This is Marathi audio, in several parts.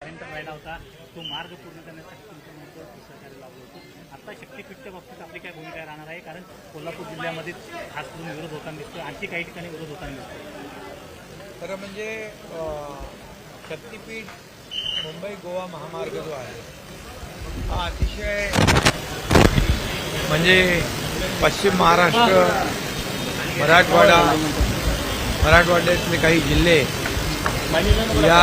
पर्यंत राहिला होता तो मार्ग पूर्ण करण्यासाठी तुमचं महत्त्वाचं सहकार्य लावलं होतं. आता शक्तीपीठच्या बाबतीत आपली काय भूमिका राहणार आहे? कारण कोल्हापूर जिल्ह्यामध्ये खास करून विरोध होताना दिसतो आणखी काही ठिकाणी विरोध होताना दिसतो खरं म्हणजे शक्तिपीठ मुंबई गोवा महामार्ग जो आहे हा अतिशय म्हणजे पश्चिम महाराष्ट्र मराठवाडा मराठवाड्यातले काही जिल्हे या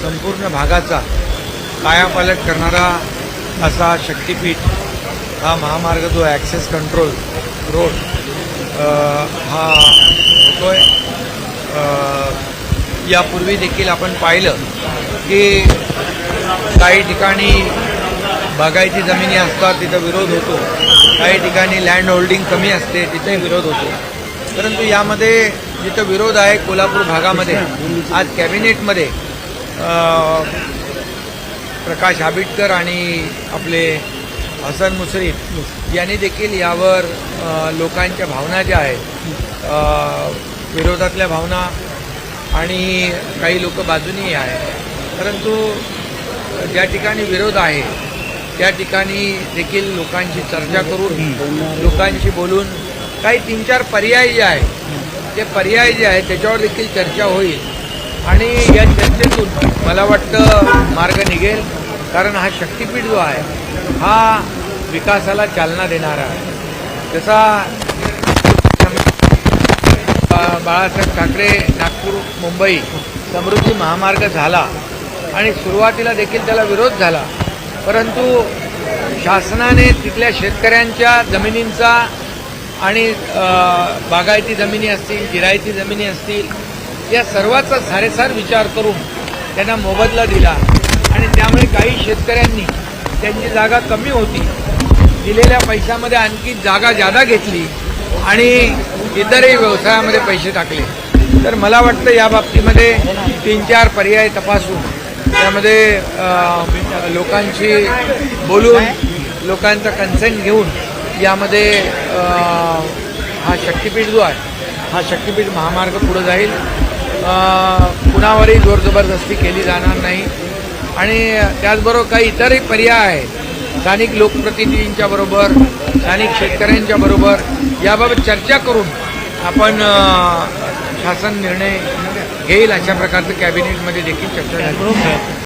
संपूर्ण भागाचा कायापालट करणारा असा शक्तिपीठ हा महामार्ग जो ॲक्सेस कंट्रोल रोड हा होतोय. आहे यापूर्वी देखील आपण पाहिलं की काही ठिकाणी बागायती जमिनी असतात तिथं विरोध होतो. काही ठिकाणी लँड होल्डिंग कमी असते तिथे विरोध होतो. परंतु यामध्ये जिथं विरोध आहे कोल्हापूर भागामध्ये आज कॅबिनेटमध्ये प्रकाश आबिटकर आणि आपले हसन मुश्रीफ यांनी देखील यावर लोकांच्या भावना ज्या आहेत विरोधातल्या भावना आणि काही लोक बाजूनी आहेत. परंतु ज्या ठिकाणी विरोध आहे त्या ठिकाणी देखील लोकांशी चर्चा करून लोकांशी बोलून काही तीन चार पर्याय जे आहेत ते पर्याय जे आहेत त्याच्यावर देखील चर्चा होईल. आणि या चर्चेतून मला वाटतं मार्ग निघेल कारण हा शक्तिपीठ जो आहे हा विकासाला चालना देणारा आहे. जसा बा- बाळासाहेब ठाकरे नागपूर मुंबई समृद्धी महामार्ग झाला आणि सुरुवातीला देखील त्याला विरोध झाला. परंतु शासनाने तिथल्या शेतकऱ्यांच्या जमिनींचा आणि बागायती जमिनी असतील जिरायती जमिनी असतील या सर्वाचा सारेसार विचार करून त्यांना मोबदला दिला. आणि त्यामुळे काही शेतकऱ्यांनी त्यांची जागा कमी होती. दिलेल्या पैशामध्ये आणखी जागा जादा घेतली आणि इतरही व्यवसायामध्ये पैसे टाकले. तर मला वाटतं या बाबतीमध्ये तीन चार पर्याय तपासून त्यामध्ये लोकांशी बोलून लोकांचा कन्सेंट घेऊन यामध्ये हा शक्तिपीठ जो आहे हा शक्तिपीठ महामार्ग पुढे जाईल. कुणावरही जोर जबरदस्ती केली जाणार नाही. आणि त्याचबरोबर काही इतरही पर्याय आहेत. स्थानिक लोकप्रतिनिधींच्या बरोबर स्थानिक शेतकऱ्यांच्या बरोबर याबाबत चर्चा करून आपण शासन निर्णय घेईल अशा प्रकारचं कॅबिनेटमध्ये देखील चर्चा झाली.